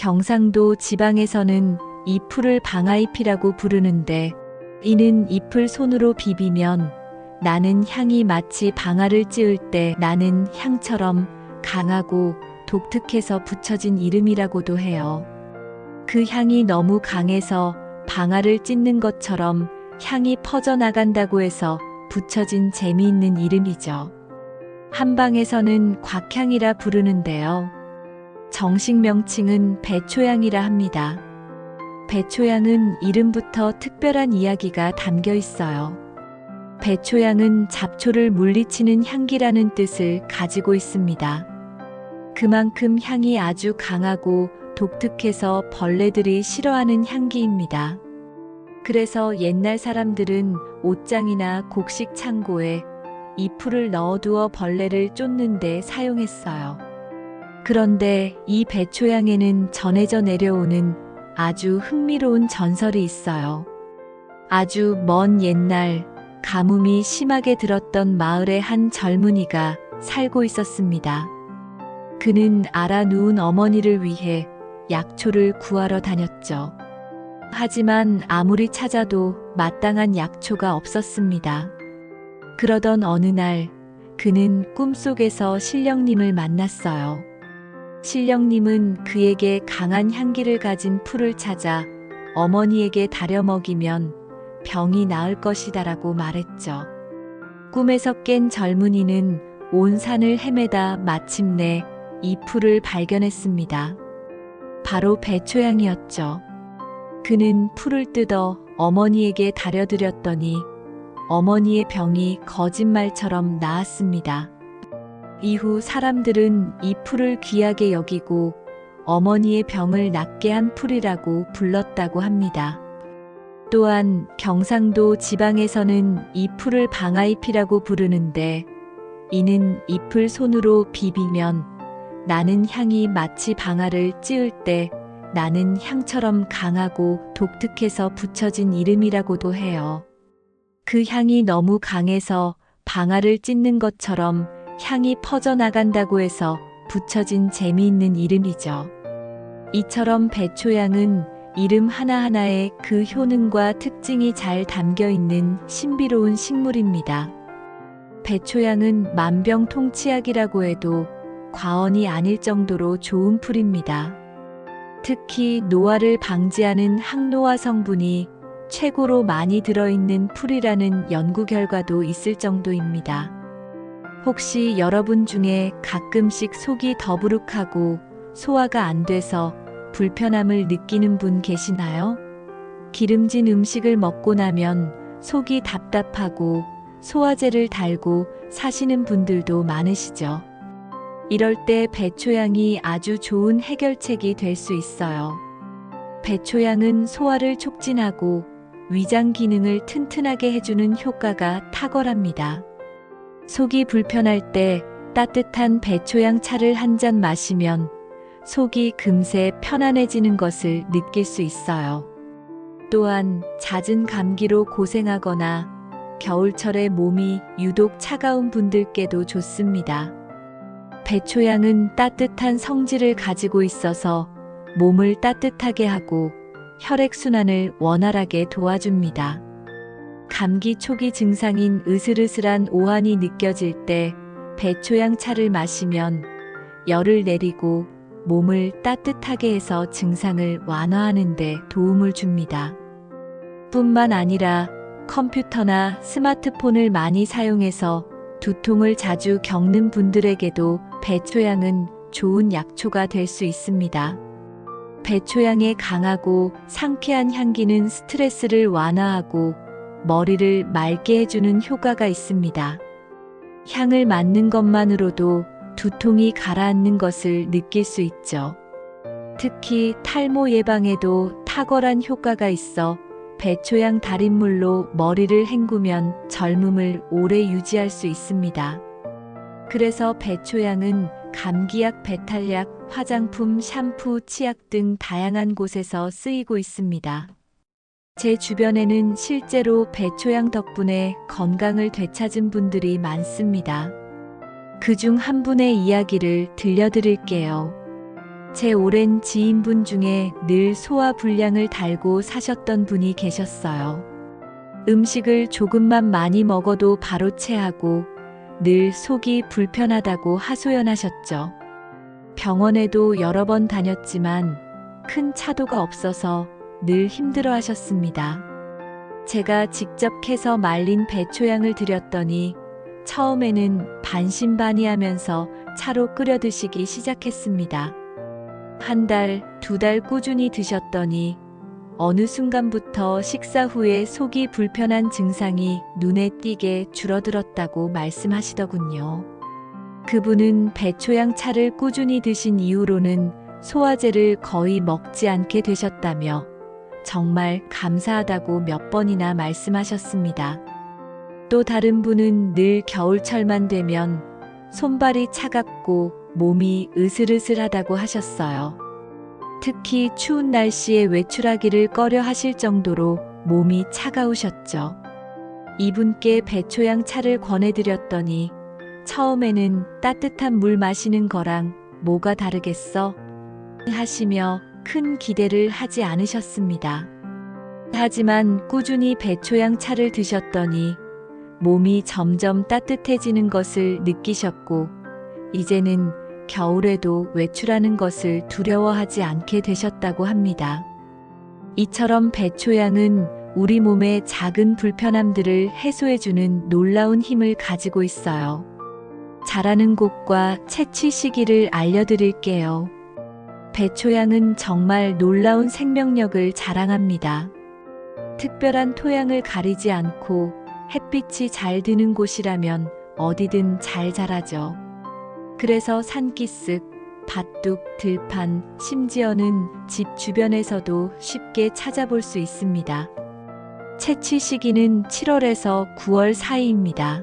경상도 지방에서는 이 풀을 방아잎이라고 부르는데 이는 잎을 손으로 비비면 나는 향이 마치 방아를 찌을 때 나는 향처럼 강하고 독특해서 붙여진 이름이라고도 해요. 그 향이 너무 강해서 방아를 찢는 것처럼 향이 퍼져나간다고 해서 붙여진 재미있는 이름이죠. 한방에서는 곽향이라 부르는데요. 정식 명칭은 배초향이라 합니다. 배초향은 이름부터 특별한 이야기가 담겨 있어요. 배초향은 잡초를 물리치는 향기라는 뜻을 가지고 있습니다. 그만큼 향이 아주 강하고 독특해서 벌레들이 싫어하는 향기입니다. 그래서 옛날 사람들은 옷장이나 곡식 창고에 이 풀을 넣어두어 벌레를 쫓는 데 사용했어요. 그런데 이 배초향에는 전해져 내려오는 아주 흥미로운 전설이 있어요. 아주 먼 옛날 가뭄이 심하게 들었던 마을에 한 젊은이가 살고 있었습니다. 그는 알아 누운 어머니를 위해 약초를 구하러 다녔죠. 하지만 아무리 찾아도 마땅한 약초가 없었습니다. 그러던 어느 날 그는 꿈속에서 신령님을 만났어요. 신령님은 그에게 강한 향기를 가진 풀을 찾아 어머니에게 다려 먹이면 병이 나을 것이다라고 말했죠. 꿈에서 깬 젊은이는 온 산을 헤매다 마침내 이 풀을 발견했습니다. 바로 배초향이었죠. 그는 풀을 뜯어 어머니에게 다려드렸더니 어머니의 병이 거짓말처럼 나았습니다. 이후 사람들은 이 풀을 귀하게 여기고 어머니의 병을 낫게 한 풀이라고 불렀다고 합니다. 또한 경상도 지방에서는 이 풀을 방아잎이라고 부르는데 이는 잎을 손으로 비비면 나는 향이 마치 방아를 찌을 때 나는 향처럼 강하고 독특해서 붙여진 이름이라고도 해요. 그 향이 너무 강해서 방아를 찢는 것처럼 향이 퍼져나간다고 해서 붙여진 재미있는 이름이죠. 이처럼 배초향은 이름 하나하나에 그 효능과 특징이 잘 담겨 있는 신비로운 식물입니다. 배초향은 만병통치약이라고 해도 과언이 아닐 정도로 좋은 풀입니다. 특히 노화를 방지하는 항노화 성분이 최고로 많이 들어있는 풀이라는 연구 결과도 있을 정도입니다. 혹시 여러분 중에 가끔씩 속이 더부룩하고 소화가 안 돼서 불편함을 느끼는 분 계시나요? 기름진 음식을 먹고 나면 속이 답답하고 소화제를 달고 사시는 분들도 많으시죠. 이럴 때 배초향이 아주 좋은 해결책이 될 수 있어요. 배초향은 소화를 촉진하고 위장 기능을 튼튼하게 해주는 효과가 탁월합니다. 속이 불편할 때 따뜻한 배초향 차를 한 잔 마시면 속이 금세 편안해지는 것을 느낄 수 있어요. 또한 잦은 감기로 고생하거나 겨울철에 몸이 유독 차가운 분들께도 좋습니다. 배초향은 따뜻한 성질을 가지고 있어서 몸을 따뜻하게 하고 혈액순환을 원활하게 도와줍니다. 감기 초기 증상인 으슬으슬한 오한이 느껴질 때 배초향 차를 마시면 열을 내리고 몸을 따뜻하게 해서 증상을 완화하는 데 도움을 줍니다. 뿐만 아니라 컴퓨터나 스마트폰을 많이 사용해서 두통을 자주 겪는 분들에게도 배초향은 좋은 약초가 될 수 있습니다. 배초향의 강하고 상쾌한 향기는 스트레스를 완화하고 머리를 맑게 해주는 효과가 있습니다. 향을 맡는 것만으로도 두통이 가라앉는 것을 느낄 수 있죠. 특히 탈모 예방에도 탁월한 효과가 있어 배초향 달인물로 머리를 헹구면 젊음을 오래 유지할 수 있습니다. 그래서 배초향은 감기약, 배탈약, 화장품, 샴푸, 치약 등 다양한 곳에서 쓰이고 있습니다. 제 주변에는 실제로 배초향 덕분에 건강을 되찾은 분들이 많습니다. 그 중 한 분의 이야기를 들려드릴게요. 제 오랜 지인분 중에 늘 소화 불량을 달고 사셨던 분이 계셨어요. 음식을 조금만 많이 먹어도 바로 체하고 늘 속이 불편하다고 하소연하셨죠. 병원에도 여러 번 다녔지만 큰 차도가 없어서 늘 힘들어 하셨습니다. 제가 직접 캐서 말린 배초향을 드렸더니 처음에는 반신반의하면서 차로 끓여 드시기 시작했습니다. 한 달, 두 달 꾸준히 드셨더니 어느 순간부터 식사 후에 속이 불편한 증상이 눈에 띄게 줄어들었다고 말씀하시더군요. 그분은 배초향 차를 꾸준히 드신 이후로는 소화제를 거의 먹지 않게 되셨다며 정말 감사하다고 몇 번이나 말씀하셨습니다. 또 다른 분은 늘 겨울철만 되면 손발이 차갑고 몸이 으슬으슬하다고 하셨어요. 특히 추운 날씨에 외출하기를 꺼려 하실 정도로 몸이 차가우셨죠. 이분께 배초향 차를 권해드렸더니 처음에는 따뜻한 물 마시는 거랑 뭐가 다르겠어? 하시며 큰 기대를 하지 않으셨습니다. 하지만 꾸준히 배초향 차를 드셨더니 몸이 점점 따뜻해지는 것을 느끼셨고, 이제는 겨울에도 외출하는 것을 두려워하지 않게 되셨다고 합니다. 이처럼 배초향은 우리 몸의 작은 불편함들을 해소해주는 놀라운 힘을 가지고 있어요. 자라는 곳과 채취 시기를 알려드릴게요. 배초향은 정말 놀라운 생명력을 자랑합니다. 특별한 토양을 가리지 않고 햇빛이 잘 드는 곳이라면 어디든 잘 자라죠. 그래서 산기슭, 밭둑, 들판, 심지어는 집 주변에서도 쉽게 찾아볼 수 있습니다. 채취 시기는 7월에서 9월 사이입니다.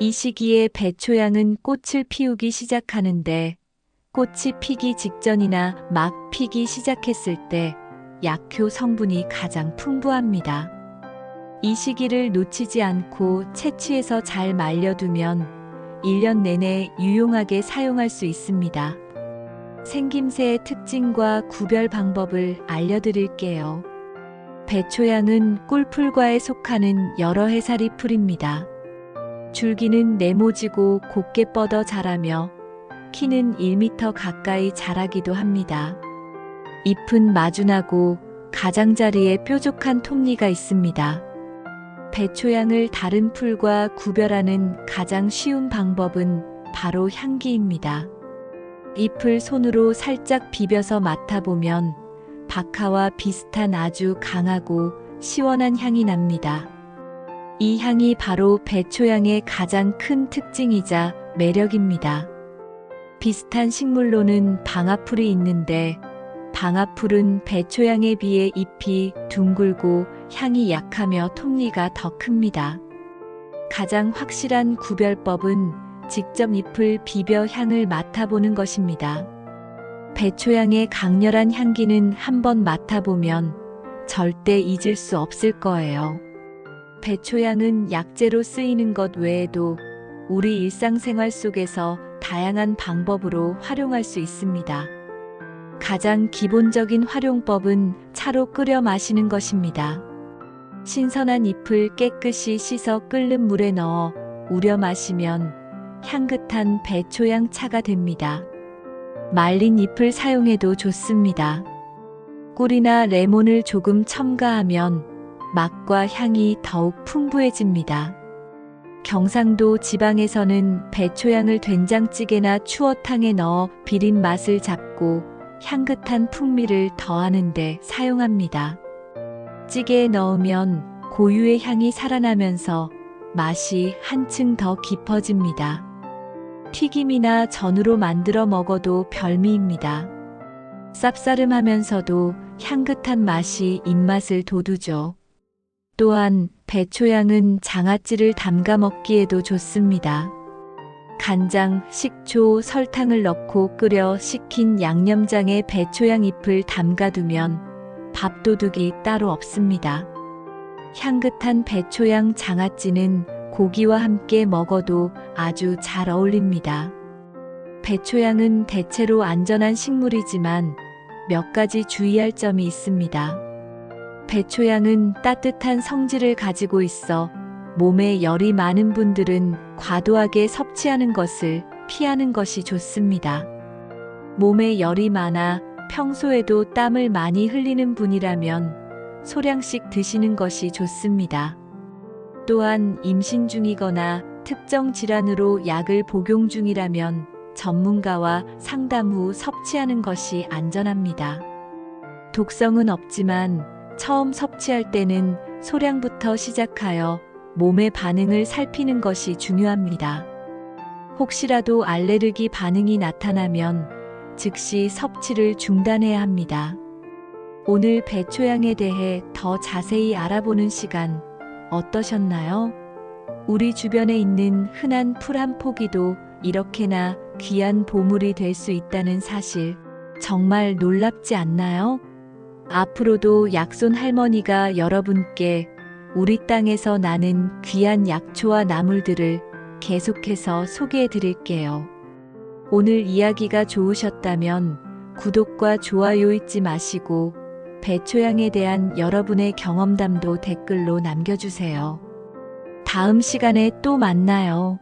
이 시기에 배초향은 꽃을 피우기 시작하는데 꽃이 피기 직전이나 막 피기 시작했을 때 약효 성분이 가장 풍부합니다. 이 시기를 놓치지 않고 채취해서 잘 말려두면 1년 내내 유용하게 사용할 수 있습니다. 생김새의 특징과 구별 방법을 알려드릴게요. 배초향은 꿀풀과에 속하는 여러 해살이 풀입니다. 줄기는 네모지고 곱게 뻗어 자라며 키는 1m 가까이 자라기도 합니다. 잎은 마준하고 가장자리에 뾰족한 톱니가 있습니다. 배초향을 다른 풀과 구별하는 가장 쉬운 방법은 바로 향기입니다. 잎을 손으로 살짝 비벼서 맡아보면 박하와 비슷한 아주 강하고 시원한 향이 납니다. 이 향이 바로 배초향의 가장 큰 특징이자 매력입니다. 비슷한 식물로는 방아풀이 있는데 방아풀은 배초향에 비해 잎이 둥글고 향이 약하며 톱니가 더 큽니다. 가장 확실한 구별법은 직접 잎을 비벼 향을 맡아보는 것입니다. 배초향의 강렬한 향기는 한번 맡아보면 절대 잊을 수 없을 거예요. 배초향은 약재로 쓰이는 것 외에도 우리 일상생활 속에서 다양한 방법으로 활용할 수 있습니다. 가장 기본적인 활용법은 차로 끓여 마시는 것입니다. 신선한 잎을 깨끗이 씻어 끓는 물에 넣어 우려 마시면 향긋한 배초향 차가 됩니다. 말린 잎을 사용해도 좋습니다. 꿀이나 레몬을 조금 첨가하면 맛과 향이 더욱 풍부해집니다. 경상도 지방에서는 배초향을 된장찌개나 추어탕에 넣어 비린 맛을 잡고 향긋한 풍미를 더하는데 사용합니다. 찌개에 넣으면 고유의 향이 살아나면서 맛이 한층 더 깊어집니다. 튀김이나 전으로 만들어 먹어도 별미입니다. 쌉싸름하면서도 향긋한 맛이 입맛을 돋우죠. 또한 배초향은 장아찌를 담가 먹기에도 좋습니다. 간장, 식초, 설탕을 넣고 끓여 식힌 양념장에 배초향 잎을 담가두면 밥도둑이 따로 없습니다. 향긋한 배초향 장아찌는 고기와 함께 먹어도 아주 잘 어울립니다. 배초양은 대체로 안전한 식물이지만 몇 가지 주의할 점이 있습니다. 배초양은 따뜻한 성질을 가지고 있어 몸에 열이 많은 분들은 과도하게 섭취하는 것을 피하는 것이 좋습니다. 몸에 열이 많아 평소에도 땀을 많이 흘리는 분이라면 소량씩 드시는 것이 좋습니다. 또한 임신 중이거나 특정 질환으로 약을 복용 중이라면 전문가와 상담 후 섭취하는 것이 안전합니다. 독성은 없지만 처음 섭취할 때는 소량부터 시작하여 몸의 반응을 살피는 것이 중요합니다. 혹시라도 알레르기 반응이 나타나면 즉시 섭취를 중단해야 합니다. 오늘 배초양에 대해 더 자세히 알아보는 시간 어떠셨나요? 우리 주변에 있는 흔한 풀 한 포기도 이렇게나 귀한 보물이 될 수 있다는 사실 정말 놀랍지 않나요? 앞으로도 약손 할머니가 여러분께 우리 땅에서 나는 귀한 약초와 나물들을 계속해서 소개해 드릴게요. 오늘 이야기가 좋으셨다면 구독과 좋아요 잊지 마시고 배초양에 대한 여러분의 경험담도 댓글로 남겨주세요. 다음 시간에 또 만나요.